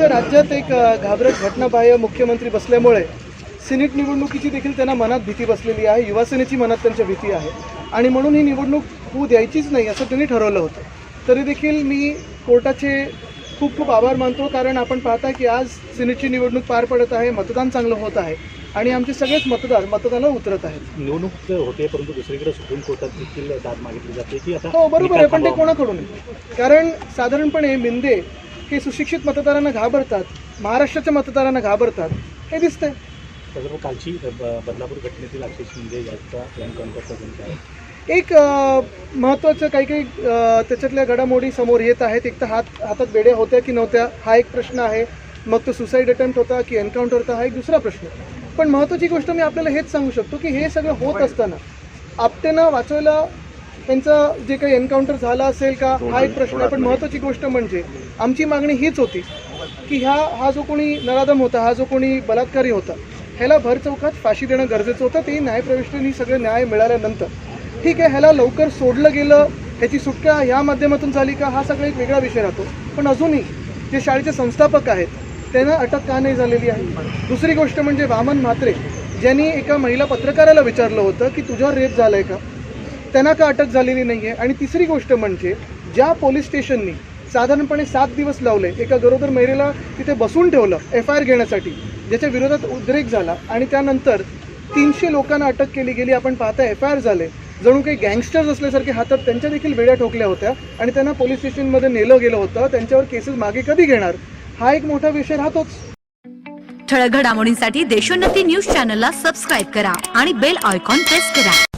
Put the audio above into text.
आमच्या राज्यात एक घाबरट घटनाबाह्य मुख्यमंत्री बसल्यामुळे सिनेट निवडणुकीची देखील त्यांना मनात भीती बसलेली आहे. युवासेनेची मनात त्यांच्या भीती आहे. आणि म्हणून ही निवडणूक होऊ द्यायचीच नाही असं त्यांनी ठरवलं होतं. तरी देखील मी कोर्टाचे खूप खूप आभार मानतो. कारण आपण पाहता की आज सिनेटची निवडणूक पार पडत आहे. मतदान चांगलं होत आहे. आणि आमचे सगळेच मतदार मतदानाला उतरत आहेत. निवडणूक होते परंतु दुसरीकडे सुप्रीम कोर्टात देखील दाद मागितली जाते की आता हो बरोबर आहे. पण ते कोणाकडून? कारण साधारणपणे मिंदे हे सुशिक्षित मतदारांना घाबरतात महाराष्ट्राच्या मतदारांना घाबरतात. हे दिसतंय. कालची बदलापूर घटनेतील अक्षय शिंदे यांचा एक महत्त्वाचं काही काही त्याच्यातल्या घडामोडी समोर येत आहेत. एक तर हात हातात बेड्या होत्या की नव्हत्या हा एक प्रश्न आहे. मग तो सुसाईड अटेम्प्ट होता की एन्काउंटर होता हा एक दुसरा प्रश्न. पण महत्त्वाची गोष्ट मी आपल्याला हेच सांगू शकतो की हे सगळं होत असताना आपटेनं वाचवायला त्यांचं जे काही एन्काउंटर झालं असेल का हा एक प्रश्न आहे. पण महत्त्वाची गोष्ट म्हणजे आमची मागणी हीच होती की ह्या हा जो कोणी नराधम होता हा जो कोणी बलात्कारी होता ह्याला भर चौकात फाशी देणं गरजेचं होतं. ते न्यायप्रविष्टांनी सगळं न्याय मिळाल्यानंतर. ठीक आहे ह्याला लवकर सोडलं गेलं ह्याची सुटका ह्या माध्यमातून झाली का हा सगळा एक वेगळा विषय राहतो. पण अजूनही जे शाळेचे संस्थापक आहेत त्यांना अटक का नाही झालेली आहे? दुसरी गोष्ट म्हणजे वामन म्हात्रे ज्यांनी एका महिला पत्रकाराला विचारलं होतं की तुझ्यावर रेप झालाय का? त्यांना का अटक झालेली नाही आहे आणि तिसरी गोष्ट म्हणजे ज्या पोलीस स्टेशननी साधारणपणे सात दिवस लावले एका गरोदर महिलेला तिथे बसून ठेवलं एफ आय आर घेण्यासाठी ज्याच्या विरोधात उद्रेक झाला आणि त्यानंतर तीनशे लोकांना अटक केली गेली आपण पाहता एफ आय आर झाले. जणू काही गँगस्टर्स असल्यासारखे हातात त्यांच्या देखील वेड्या ठोकल्या होत्या आणि त्यांना पोलीस स्टेशनमध्ये नेलं गेलं होतं त्यांच्यावर केसेस मागे कधी घेणार? हा एक मोठा विषय राहतोच. ठळक घडामोडींसाठी देशोन्नती न्यूज चॅनलला सबस्क्राईब करा आणि बेल आयकॉन प्रेस करा.